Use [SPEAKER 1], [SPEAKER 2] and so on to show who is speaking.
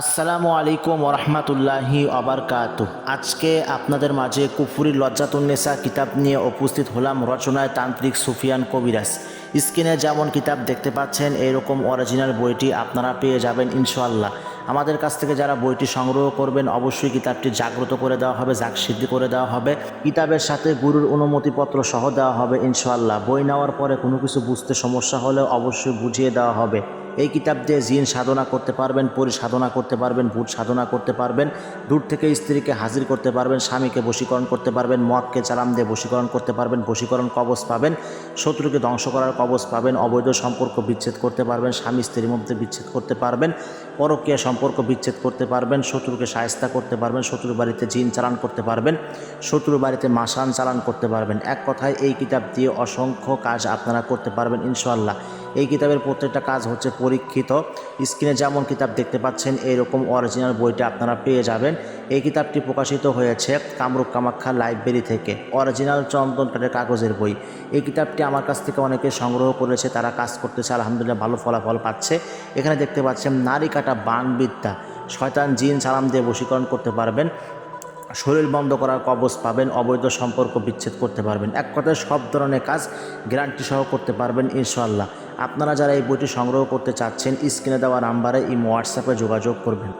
[SPEAKER 1] আসসালামু আলাইকুম ওরহমাতুল্লাহি অবরকাত আজকে আপনাদের মাঝে কুফুরি লজ্জাতুন্নেসা কিতাব নিয়ে উপস্থিত হলাম রচনায় তান্ত্রিক সুফিয়ান কবিরাজ। স্ক্রিনে যেমন কিতাব দেখতে পাচ্ছেন, এরকম অরিজিনাল বইটি আপনারা পেয়ে যাবেন ইনশাআল্লাহ। আমাদের কাছ থেকে যারা বইটি সংগ্রহ করবেন, অবশ্যই কিতাবটি জাগ্রত করে দেওয়া হবে, জাগসিদ্ধি করে দেওয়া হবে। কিতাবের সাথে গুরুর অনুমতিপত্র সহ দেওয়া হবে, ইনশাআল্লাহ। বই নেওয়ার পরে কোনো কিছু বুঝতে সমস্যা হলে অবশ্যই বুঝিয়ে দেওয়া হবে। এই কিতাব দিয়ে জিন সাধনা করতে পারবেন, পরি সাধনা করতে পারবেন, ভূত সাধনা করতে পারবেন, দূর থেকে স্ত্রীকে হাজির করতে পারবেন, স্বামীকে বশীকরণ করতে পারবেন, মদকে চালাম দিয়ে বশীকরণ করতে পারবেন, বশীকরণ কবচ পাবেন, শত্রুকে ধ্বংস করার কবচ পাবেন, অবৈধ সম্পর্ক বিচ্ছেদ করতে পারবেন, স্বামী স্ত্রীর মধ্যে বিচ্ছেদ করতে পারবেন, পরকীয়া সম্পর্ক বিচ্ছেদ করতে পারবেন, শত্রুকে সায়স্তা করতে পারবেন, শত্রুর বাড়িতে জিন চালান করতে পারবেন, শত্রুর বাড়িতে মাসান চালান করতে পারবেন। এক কথায় এই কিতাব দিয়ে অসংখ্য কাজ আপনারা করতে পারবেন, ইনশাআল্লাহ। এই কিতাবের প্রত্যেকটা কাজ হচ্ছে পরীক্ষিত। স্ক্রিনে যেমন কিতাব দেখতে পাচ্ছেন এইরকম অরিজিনাল বইটা আপনারা পেয়ে যাবেন। এই কিতাবটি প্রকাশিত হয়েছে কামরূপ কামাখ্যা লাইব্রেরি থেকে অরিজিনাল চন্দন কাঠের কাগজের বই। এই কিতাবটি আমার কাছ থেকে অনেকে সংগ্রহ করেছে, তারা কাজ করতেছে, আলহামদুলিল্লাহ ভালো ফলাফল পাচ্ছে। এখানে দেখতে পাচ্ছেন, নারী কাটা বানবিদ্যা, শয়তান জিন সালাম দিয়ে বশীকরণ করতে পারবেন। শরীর বন্ধ করার কবচ পাবেন, অবৈধ সম্পর্ক বিচ্ছেদ করতে পারবেন। এক কথায় সব ধরনের কাজ গ্যারান্টি সহ করতে পারবেন ইনশাল্লাহ আপনারা যারা এই বইটি সংগ্রহ করতে চাচ্ছেন স্ক্রিনে দেওয়া নাম্বারে এই হোয়াটসঅ্যাপে যোগাযোগ করবেন।